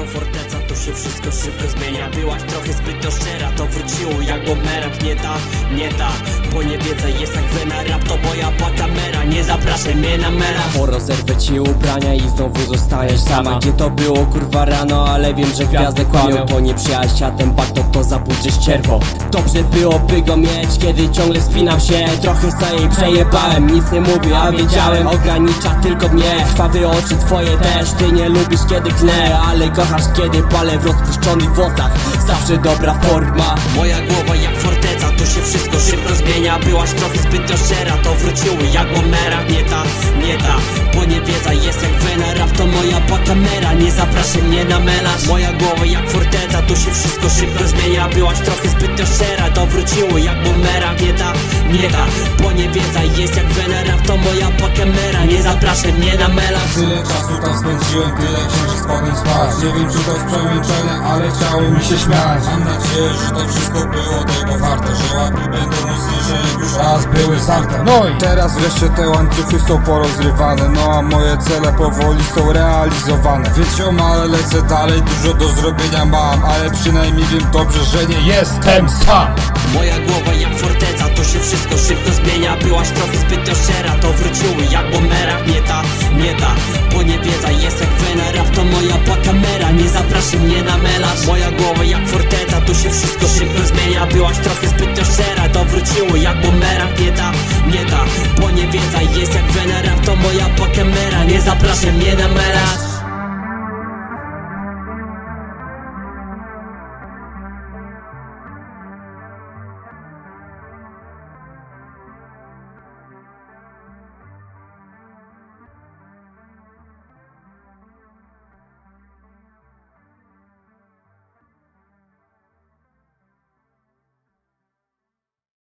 to forteca, tu się wszystko szybko zmienia. Byłaś trochę zbyt szczera, to wróciło jak bumerang. Nie ta, nie ta, bo nie wiedza jest jak wena Rap to moja kamera, zapraszaj mnie na mera Bo rozerwę ci ubrania i znowu zostajesz sama. Gdzie to było kurwa rano, ale wiem, że gwiazdy kłamią. To nie przyjaźń, a ten bak to to zabójcze ścierwo Dobrze byłoby go mieć, kiedy ciągle spinam się. Trochę staję i przejebałem, nic nie mówię, a wiedziałem Ogranicza tylko mnie, krwawe oczy twoje też Ty nie lubisz kiedy knę, ale kochasz kiedy palę w rozpuszczonych włosach. Zawsze dobra forma. Moja głowa jak forteca, tu się wszystko szybko zmienia. Byłaś trochę wróciły jak bumerang Nie ta, nie ta, bo nie wiedza jest jak wena Rap to moja kamera, nie zapraszaj mnie na melarz. Moja głowa jak forteca, tu się wszystko szybko zmienia. Byłaś trochę zbyt szczera, to wróciły jak bumerang Nie ta, nie ta, bo nie wiedza jest jak wena Rap to moja kamera, nie zapraszaj mnie na melarz. Tyle czasu tam spędziłem, tyle księżyc potem spać. Nie wiem czy to jest przemęczenie, ale chciało mi się śmiać. Mam nadzieję, że to wszystko było tego warte Że łapy były zarte No i teraz wreszcie te łańcuchy są porozrywane. No a moje cele powoli są realizowane. Więc ale lecę dalej, dużo do zrobienia mam. Ale przynajmniej wiem dobrze, że nie jestem sam. Moja głowa jak forteca, to się wszystko szybko zmienia. Byłaś trochę zbyt szczera, to wróciły jak bumerang Nie ta, nie ta, bo nie wiedza jest jak wena Rap to moja kamera, nie zapraszaj mnie na melarz. Moja głowa jak forteca, się wszystko szybko zmienia. Byłaś trochę zbyt szczera, to wróciły jak bumerang. Nie ta, nie ta, bo nie wiedza. Jest jak wena Rap to moja kamera, nie zapraszaj mnie na melarz